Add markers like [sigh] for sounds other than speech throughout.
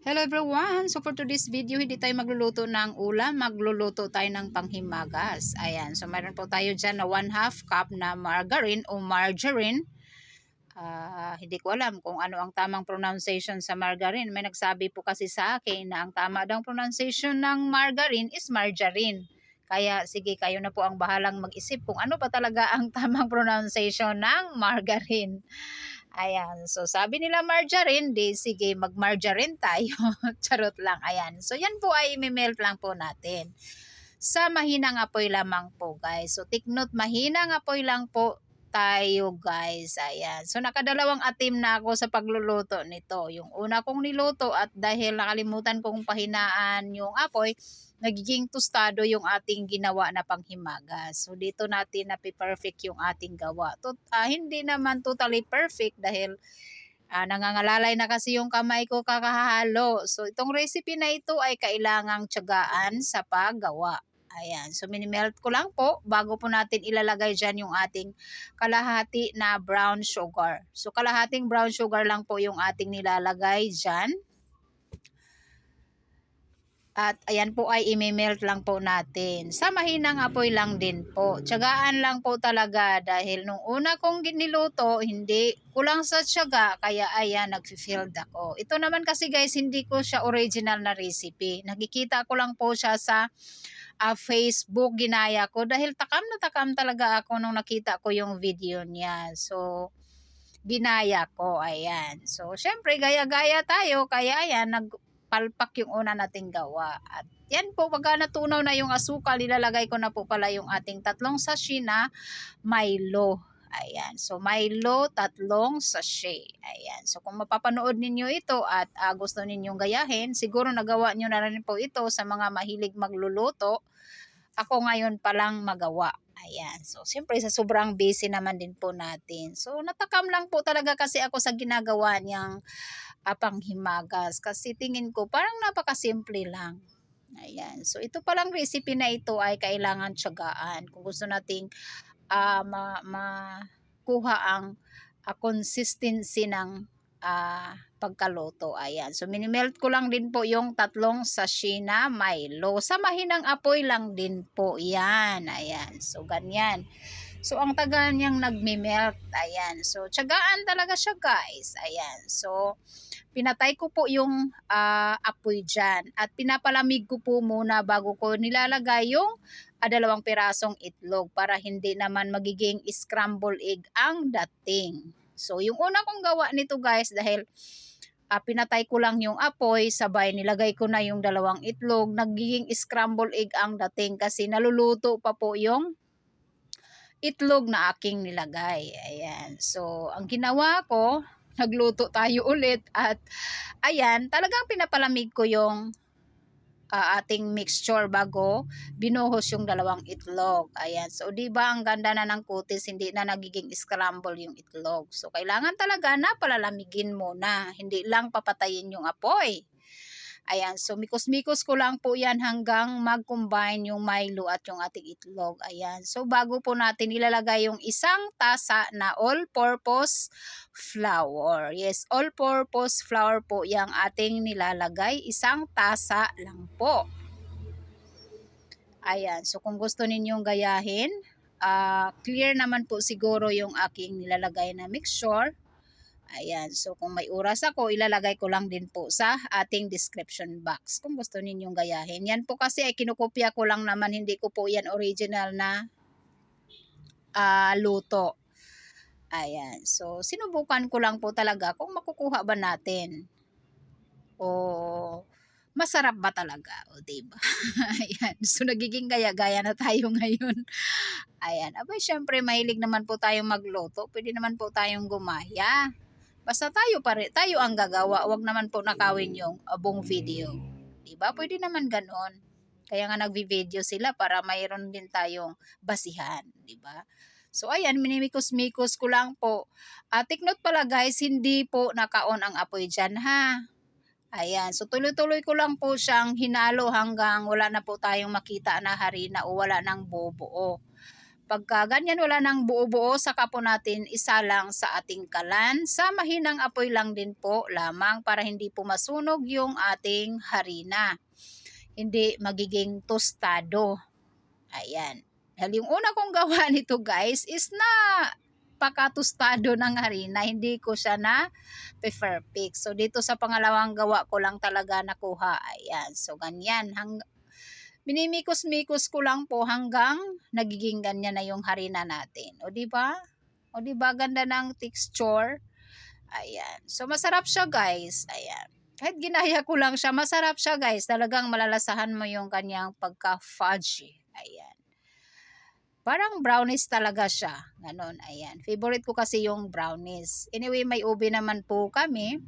Hello everyone! So for today's video, hindi tayo magluluto ng ulam, magluluto tayo ng panghimagas. Ayan, so mayroon po tayo dyan na 1 half cup na margarine o margarine. Ah, hindi ko alam kung ano ang tamang pronunciation sa margarine. May nagsabi po kasi sa akin na ang tama daw pronunciation ng margarine is margarine. Kaya sige, kayo na po ang bahalang mag-isip kung ano ba talaga ang [laughs] tamang pronunciation ng margarine. Ayan. So, sabi nila margarine, di sige, mag-margarine tayo. [laughs] Charot lang. Ayan. So, yan po ay imimelt lang po natin. Sa mahinang apoy lamang po, guys. So, take note, mahinang apoy lang po tayo, guys. Ayan. So, nakadalawang atim na ako sa pagluluto nito. Yung una kong niluto at dahil nakalimutan kong pahinaan yung apoy, nagiging tostado yung ating ginawa na panghimagas. So dito natin na perfect yung ating gawa. Tot, ah, hindi naman totally perfect dahil ah, nangangalalay na kasi yung kamay ko kakahalo. So itong recipe na ito ay kailangang tiyagaan sa paggawa. Ayan. So minimelt ko lang po bago po natin ilalagay dyan yung ating kalahati na brown sugar. So kalahating brown sugar lang po yung ating nilalagay dyan. At ayan po ay imimelt lang po natin. Sa mahinang apoy lang din po. Tiyagaan lang po talaga dahil nung una kong niluto, hindi kulang sa tiyaga kaya ayan nag-filled ako. Ito naman kasi guys, hindi ko siya original na recipe. Nakikita ko lang po siya sa uh, Facebook ginaya ko dahil takam na takam talaga ako nung nakita ko yung video niya. So, ginaya ko. Ayan. So, syempre, gaya-gaya tayo. Kaya ayan, nag palpak yung una nating gawa. At yan po, pagka natunaw na yung asukal, ilalagay ko na po pala yung ating tatlong sachet na Milo. Ayan. So, Milo, tatlong sachet. Ayan. So, kung mapapanood ninyo ito at uh, gusto ninyong gayahin, siguro nagawa nyo na rin po ito sa mga mahilig magluluto. Ako ngayon pa lang magawa. Ayan. So, siyempre, sa sobrang busy naman din po natin. So, natakam lang po talaga kasi ako sa ginagawa niyang apang himagas kasi tingin ko parang napakasimple lang. Ayan. So, ito palang recipe na ito ay kailangan tiyagaan. Kung gusto nating uh, ma, makuha ang uh, consistency ng uh, pagkaluto. Ayan. So, minimelt ko lang din po yung tatlong sachet na Milo. Sa mahinang apoy lang din po. Yan. Ayan. So, ganyan. So, ang tagal niyang nagme-melt. Ayan. So, tiyagaan talaga siya, guys. Ayan. So, pinatay ko po yung uh, apoy dyan. At pinapalamig ko po muna bago ko nilalagay yung uh, dalawang pirasong itlog para hindi naman magiging scramble egg ang dating. So, yung una kong gawa nito guys dahil uh, pinatay ko lang yung apoy, sabay nilagay ko na yung dalawang itlog, nagiging scramble egg ang dating kasi naluluto pa po yung itlog na aking nilagay. Ayan. So, ang ginawa ko, nagluto tayo [laughs] ulit at ayan, talagang pinapalamig ko yung uh, ating mixture bago binuhos yung dalawang itlog. Ayan. So, di ba ang ganda na ng kutis, hindi na nagiging scramble yung itlog. So, kailangan talaga na palalamigin muna. Hindi lang papatayin yung apoy. Ayan, so mikos-mikos ko lang po yan hanggang mag-combine yung Milo at yung ating itlog. Ayan, so bago po natin ilalagay yung isang tasa na all-purpose flour. Yes, all-purpose flour po yung ating nilalagay. Isang tasa lang po. Ayan, so kung gusto ninyong gayahin, uh, clear naman po siguro yung aking nilalagay na mixture. Ayan, so kung may oras ako, ilalagay ko lang din po sa ating description box kung gusto ninyong gayahin. Yan po kasi ay kinukopya ko lang naman, hindi ko po yan original na uh, luto. Ayan, so sinubukan ko lang po talaga kung makukuha ba natin. O masarap ba talaga? O diba? [laughs] Ayan, so nagiging gaya-gaya na tayo [laughs] ngayon. Ayan, abay syempre mahilig naman po tayong magluto. Pwede naman po tayong gumaya. Basta tayo pare, tayo ang gagawa, wag naman po nakawin yung abong video. 'Di ba? Pwede naman ganoon. Kaya nga nagvi-video sila para mayroon din tayong basihan, 'di ba? So ayan, minimikos-mikos ko lang po. Uh, take note pala guys, hindi po naka-on ang apoy dyan ha. Ayan, so tuloy-tuloy ko lang po siyang hinalo hanggang wala na po tayong makita na harina o wala nang bubuo. Pagka ganyan wala nang buo-buo, saka po natin isa lang sa ating kalan. Sa mahinang apoy lang din po lamang para hindi po masunog yung ating harina. Hindi magiging tostado. Ayan. Dahil yung una kong gawa [laughs] nito guys is na pakatustado ng harina. Hindi ko siya na perfect. So dito sa pangalawang gawa ko lang talaga nakuha. Ayan. So ganyan. Hang, minimikos-mikos ko lang po hanggang nagiging ganyan na yung harina natin. O di ba? O di ba ganda ng texture? Ayan. So masarap siya guys. Ayan. Kahit ginaya ko lang siya, masarap siya guys. Talagang malalasahan mo yung kanyang pagka-fudgy. Ayan. Parang brownies talaga siya. Ganon, ayan. Favorite ko kasi yung brownies. Anyway, may ube naman po kami.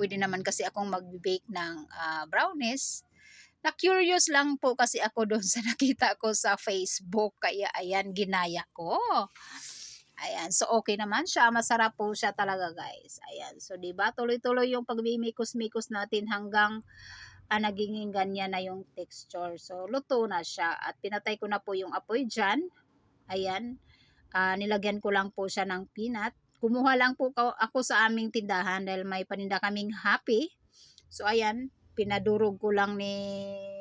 Pwede naman kasi akong mag-bake ng ah, brownies. Na-curious lang po kasi ako doon sa [laughs] nakita ko sa Facebook. Kaya ayan, ginaya ko. Ayan, so okay naman siya. Masarap po siya talaga guys. Ayan, so 'di ba tuloy-tuloy yung pagbimikos-mikos natin hanggang ah, naging ganyan na yung texture. So luto na siya at pinatay ko na po yung apoy dyan. Ayan, ah, nilagyan ko lang po siya ng peanut. Kumuha lang po ako sa aming tindahan dahil may paninda kaming happy. So ayan, pinadurog ko lang ni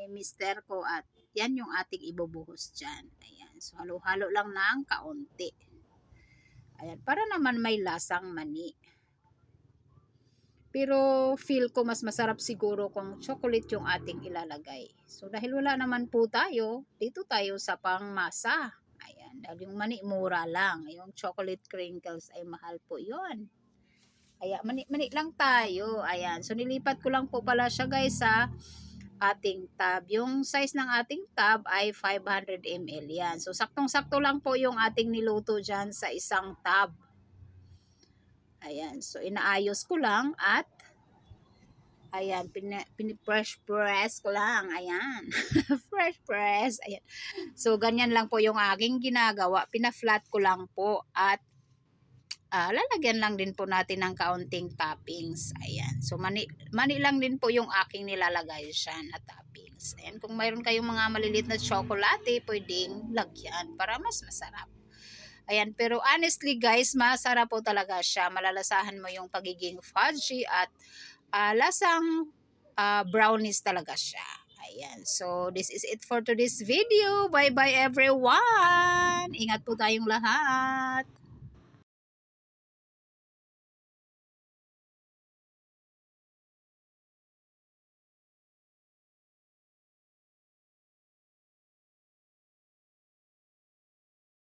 mister ko at yan yung ating ibubuhos dyan. Ayan, so halo-halo lang ng kaunti. Ayan, para naman may lasang mani. Pero feel ko mas masarap siguro kung chocolate yung ating ilalagay. So dahil wala naman po tayo, dito tayo sa pangmasa. Ayan, dahil yung mani mura lang. Yung chocolate crinkles ay mahal po yon. Kaya mani-mani lang tayo. Ayan, so nilipat ko lang po pala siya guys sa ating tab. Yung size ng ating tab ay 500 ml yan. So saktong-sakto lang po yung ating niluto dyan sa isang tab. Ayan, so inaayos ko lang at ayan, pina, pini-fresh press ko lang. Ayan, [laughs] fresh press. Ayan. So ganyan lang po yung aking ginagawa. Pina-flat ko lang po at ah, lalagyan lang din po natin ng kaunting toppings. Ayan. So mani, mani lang din po yung aking nilalagay siya na toppings. Ayan, kung mayroon kayong mga maliliit na tsokolate, pwedeng lagyan para mas masarap. Ayan, pero honestly guys, masarap po talaga siya. Malalasahan mo yung pagiging fudgy at ah, lasang ah, brownies talaga siya. Ayan, so this is it for today's video. Bye-bye everyone! Ingat po tayong lahat!